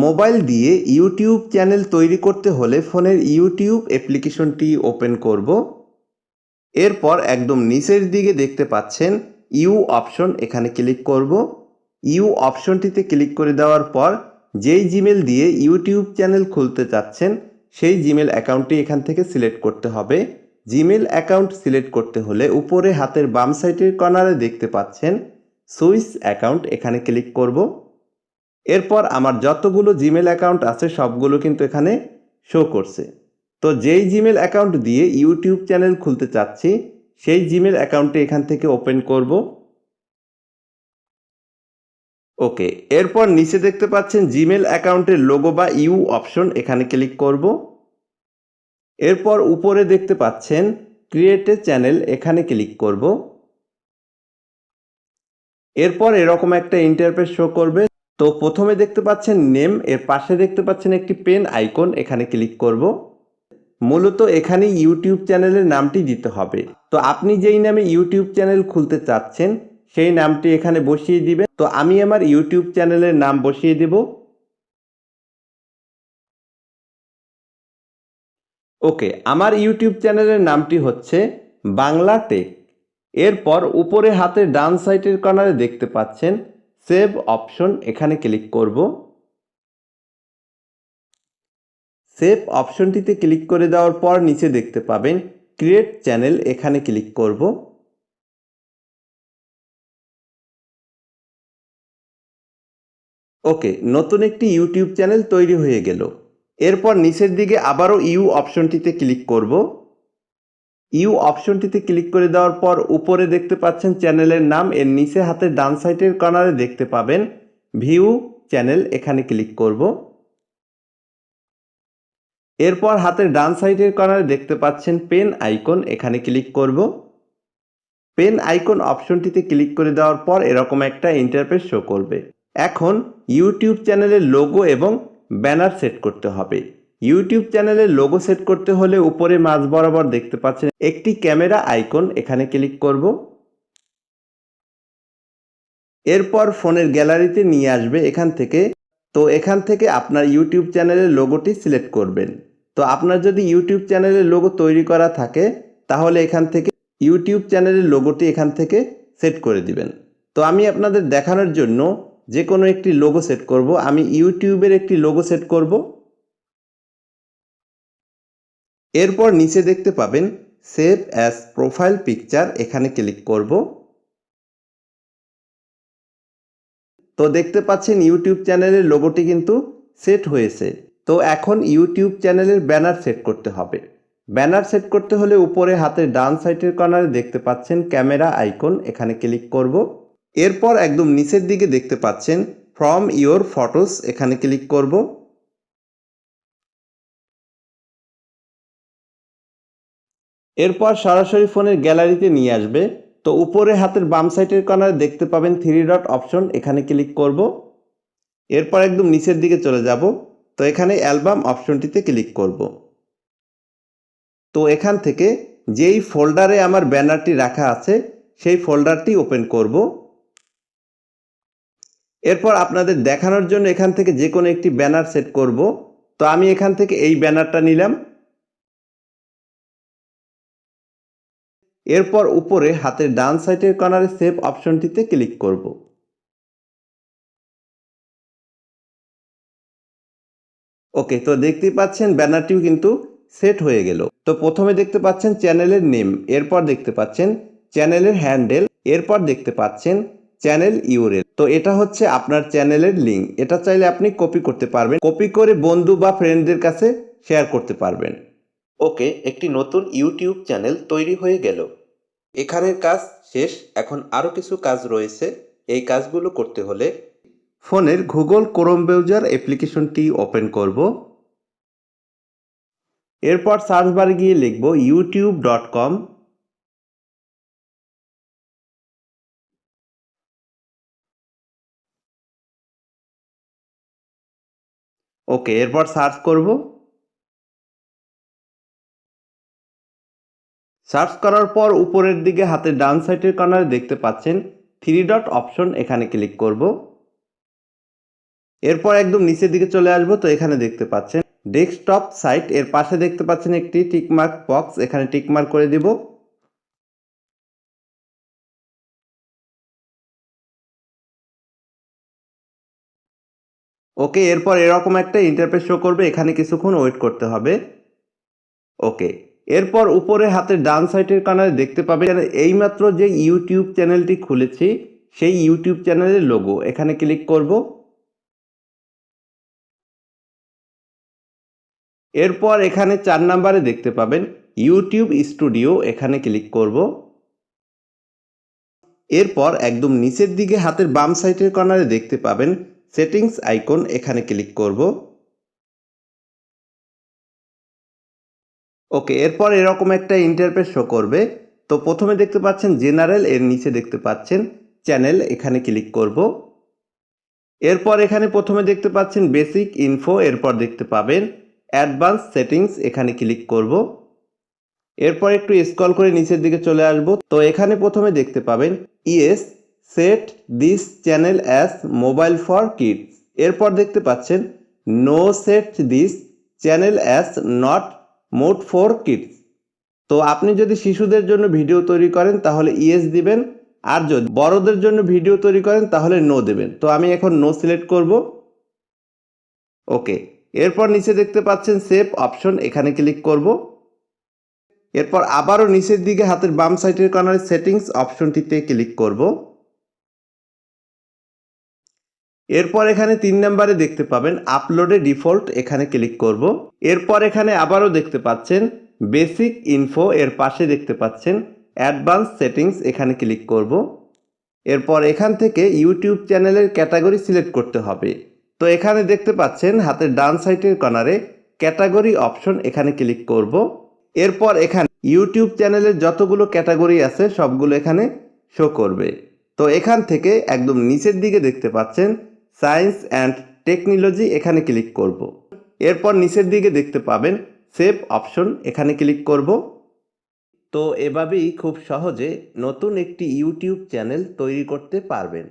Mobile দিয়ে YouTube channel তৈরি করতে হলে ফোনের ইউটিউব অ্যাপ্লিকেশনটি ওপেন করব। এরপর একদম নিচের দিকে দেখতে পাচ্ছেন ইউ অপশন, এখানে ক্লিক করব। ইউ অপশনটিতে ক্লিক করে দেওয়ার পর যেই জিমেল দিয়ে ইউটিউব চ্যানেল খুলতে চাচ্ছেন, সেই জিমেল অ্যাকাউন্টটি এখান থেকে সিলেক্ট করতে হবে। জিমেল অ্যাকাউন্ট সিলেক্ট করতে হলে উপরে হাতের বাম সাইডের কর্নারে দেখতে পাচ্ছেন সুইস অ্যাকাউন্ট, এখানে ক্লিক করব। এরপর আমার যতগুলো জিমেল অ্যাকাউন্ট আছে, সবগুলো কিন্তু এখানে শো করছে। তো যেই জিমেল অ্যাকাউন্ট দিয়ে ইউটিউব চ্যানেল খুলতে চাচ্ছি, সেই জিমেল অ্যাকাউন্টটি এখান থেকে ওপেন করব। ওকে এরপর নিচে দেখতে পাচ্ছেন জিমেল অ্যাকাউন্টের লোগো বা ইউ অপশন এখানে ক্লিক করব। এরপর উপরে দেখতে পাচ্ছেন ক্রিয়েট চ্যানেল এখানে ক্লিক করব। এরপর এরকম একটা ইন্টারফেস শো করবে। তো প্রথমে দেখতে পাচ্ছেন নেম, এর পাশে দেখতে পাচ্ছেন একটি পেন আইকন, এখানে ক্লিক করব। মূলত এখানে ইউটিউব চ্যানেলের নামটি দিতে হবে। তো আপনি যেই নামে ইউটিউব চ্যানেল খুলতে চাচ্ছেন, সেই নামটি এখানে বসিয়ে দিবেন। তো আমি আমার ইউটিউব চ্যানেলের নাম বসিয়ে দেব। ওকে, আমার ইউটিউব চ্যানেলের নামটি হচ্ছে বাংলা টেক। এরপর উপরে হাতের ডান সাইটের কর্নারে দেখতে পাচ্ছেন সেভ অপশন এখানে ক্লিক করব। সেভ অপশনটিতে ক্লিক করে দেওয়ার পর নিচে দেখতে পাবেন ক্রিয়েট চ্যানেল এখানে ক্লিক করব। ওকে, নতুন একটি ইউটিউব চ্যানেল তৈরি হয়ে গেল। এরপর নিচের দিকে আবারও ইউ অপশনটিতে ক্লিক করব। ইউ অপশনটিতে ক্লিক করে দেওয়ার পর উপরে দেখতে পাচ্ছেন চ্যানেলের নাম। এর নিচে হাতে ডান সাইডের কর্নারে দেখতে পাবেন ভিউ চ্যানেল। এখানে ক্লিক করব। এরপর হাতের ডান সাইডের কর্নারে দেখতে পাচ্ছেন পেন আইকন। এখানে ক্লিক করব। পেন আইকন অপশনটিতে ক্লিক করে দেওয়ার পর এরকম একটা ইন্টারফেস শো করবে। এখন ইউটিউব চ্যানেলের লোগো এবং ব্যানার সেট করতে হবে। ইউটিউব চ্যানেলের লোগো সেট করতে হলে উপরে মাঝ বরাবর দেখতে পাচ্ছেন একটি ক্যামেরা আইকন এখানে ক্লিক করব। এরপর ফোনের গ্যালারিতে নিয়ে আসবে এখান থেকে। তো এখান থেকে আপনার ইউটিউব চ্যানেলের লোগোটি সিলেক্ট করবেন। তো আপনার যদি ইউটিউব চ্যানেলের লোগো তৈরি করা থাকে, তাহলে এখান থেকে ইউটিউব চ্যানেলের লোগোটি এখান থেকে সেট করে দিবেন। তো আমি আপনাদের দেখানোর জন্য যে কোনো একটি লোগো সেট করব। আমি ইউটিউবের একটি লোগো সেট করব। এরপর নিচে দেখতে পাবেন সেভ অ্যাজ প্রোফাইল পিকচার এখানে ক্লিক করব। তো দেখতে পাচ্ছেন ইউটিউব চ্যানেলের লোগোটি কিন্তু সেট হয়েছে। তো এখন ইউটিউব চ্যানেলের ব্যানার সেট করতে হবে। ব্যানার সেট করতে হলে উপরে হাতের ডান সাইডের কর্নারে দেখতে পাচ্ছেন ক্যামেরা আইকন এখানে ক্লিক করব। এরপর একদম নিচের দিকে দেখতে পাচ্ছেন ফ্রম ইওর ফটোস এখানে ক্লিক করব। এরপর সরাসরি ফোনের গ্যালারিতে নিয়ে আসবে। তো উপরে হাতের বাম সাইডের কর্নারে দেখতে পাবেন থ্রি ডট অপশন এখানে ক্লিক করব। এরপর একদম নিচের দিকে চলে যাব। তো এখানে অ্যালবাম অপশনটিতে ক্লিক করব। তো এখান থেকে যেই ফোল্ডারে আমার ব্যানারটি রাখা আছে, সেই ফোল্ডারটি ওপেন করব। এরপর আপনাদের দেখানোর জন্য এখান থেকে যে কোনো একটি ব্যানার সেট করব। তো আমি এখান থেকে এই ব্যানারটা নিলাম। এরপর উপরে হাতের ডান সাইডের কর্নারে সেভ অপশনটিতে ক্লিক করব। ওকে, তো দেখতে পাচ্ছেন ব্যানারটিও কিন্তু সেট হয়ে গেল। তো প্রথমে দেখতে পাচ্ছেন চ্যানেলের নেম, এরপর দেখতে পাচ্ছেন চ্যানেলের হ্যান্ডেল, এরপর দেখতে পাচ্ছেন চ্যানেল ইউরেল। তো এটা হচ্ছে আপনার চ্যানেলের লিঙ্ক, এটা চাইলে আপনি কপি করতে পারবেন। কপি করে বন্ধু বা ফ্রেন্ডদের কাছে শেয়ার করতে পারবেন। ওকে একটি নতুন ইউটিউব চ্যানেল তৈরি হয়ে গেল। এখানের কাজ শেষ, এখন আরও কিছু কাজ রয়েছে। এই কাজগুলো করতে হলে ফোনের গুগল ক্রোম ব্রাউজার অ্যাপ্লিকেশনটি ওপেন করব। এরপর সার্চ বারে গিয়ে লিখব ইউটিউব ডট কম ওকে, এরপর সার্চ করব। সার্চ করার পর উপরের দিকে হাতের ডান সাইডের কর্নারে দেখতে পাচ্ছেন থ্রি ডট অপশন, এখানে ক্লিক করব। এরপর একদম নিচের দিকে চলে আসব, তো এখানে দেখতে পাচ্ছেন ডেস্কটপ সাইট, এর পাশে দেখতে পাচ্ছেন একটি টিকমার্ক বক্স, এখানে টিকমার্ক করে দিব। ওকে, এরপর এরকম একটা ইন্টারফেস শো করবে, এখানে কিছুক্ষণ ওয়েট করতে হবে। ওকে এরপর উপরে হাতের ডান সাইডের কানারে দেখতে পাবেন এইমাত্র যে ইউটিউব চ্যানেলটি খুলেছি, সেই ইউটিউব চ্যানেলের লোগো এখানে ক্লিক করব। এরপর এখানে চার নাম্বারে দেখতে পাবেন ইউটিউব স্টুডিও, এখানে ক্লিক করব। এরপর একদম নিচের দিকে হাতের বাম সাইডের কর্নারে দেখতে পাবেন সেটিংস আইকন, এখানে ক্লিক করব। ওকে এরপর এরকম একটা ইন্টারফেস শো করবে। তো প্রথমে দেখতে পাচ্ছেন জেনারেল এর নিচে দেখতে পাচ্ছেন চ্যানেল এখানে ক্লিক করব। এরপর এখানে প্রথমে দেখতে পাচ্ছেন বেসিক ইনফো এরপর দেখতে পাবেন অ্যাডভান্স সেটিংস এখানে ক্লিক করব। এরপর একটু স্ক্রল করে নিচের দিকে চলে আসব। তো এখানে প্রথমে দেখতে পাবেন yes set this channel as mobile for kids এরপর দেখতে পাচ্ছেন no set this channel as not made for kids তো আপনি যদি শিশুদের জন্য ভিডিও তৈরি করেন, তাহলে ইএস দিবেন। আর যদি বড়দের জন্য ভিডিও তৈরি করেন, তাহলে নো দেবেন। তো আমি এখন নো সিলেক্ট করব। ওকে এরপর নিচে দেখতে পাচ্ছেন সেভ অপশন এখানে ক্লিক করব। এরপর আবারও নিচের দিকে হাতের বাম সাইডের কর্নারে সেটিংস অপশনটিতে ক্লিক করব। এরপর এখানে তিন নাম্বারে দেখতে পাবেন আপলোডে ডিফল্ট এখানে ক্লিক করব। এরপর এখানে আবারও দেখতে পাচ্ছেন বেসিক ইনফো এর পাশে দেখতে পাচ্ছেন অ্যাডভান্স সেটিংস এখানে ক্লিক করব। এরপর এখান থেকে ইউটিউব চ্যানেলের ক্যাটাগরি সিলেক্ট করতে হবে। তো এখানে দেখতে পাচ্ছেন হাতের ডান সাইডের কর্নারে ক্যাটাগরি অপশন এখানে ক্লিক করব। এরপর এখানে ইউটিউব চ্যানেলের যতগুলো ক্যাটাগরি আছে সবগুলো এখানে শো করবে। তো এখান থেকে একদম নিচের দিকে দেখতে পাচ্ছেন সায়েন্স অ্যান্ড টেকনোলজি এখানে ক্লিক করব। এরপর নিচের দিকে দেখতে পাবেন সেভ অপশন এখানে ক্লিক করব। তো এভাবেই খুব সহজে নতুন একটি ইউটিউব চ্যানেল তৈরি করতে পারবেন।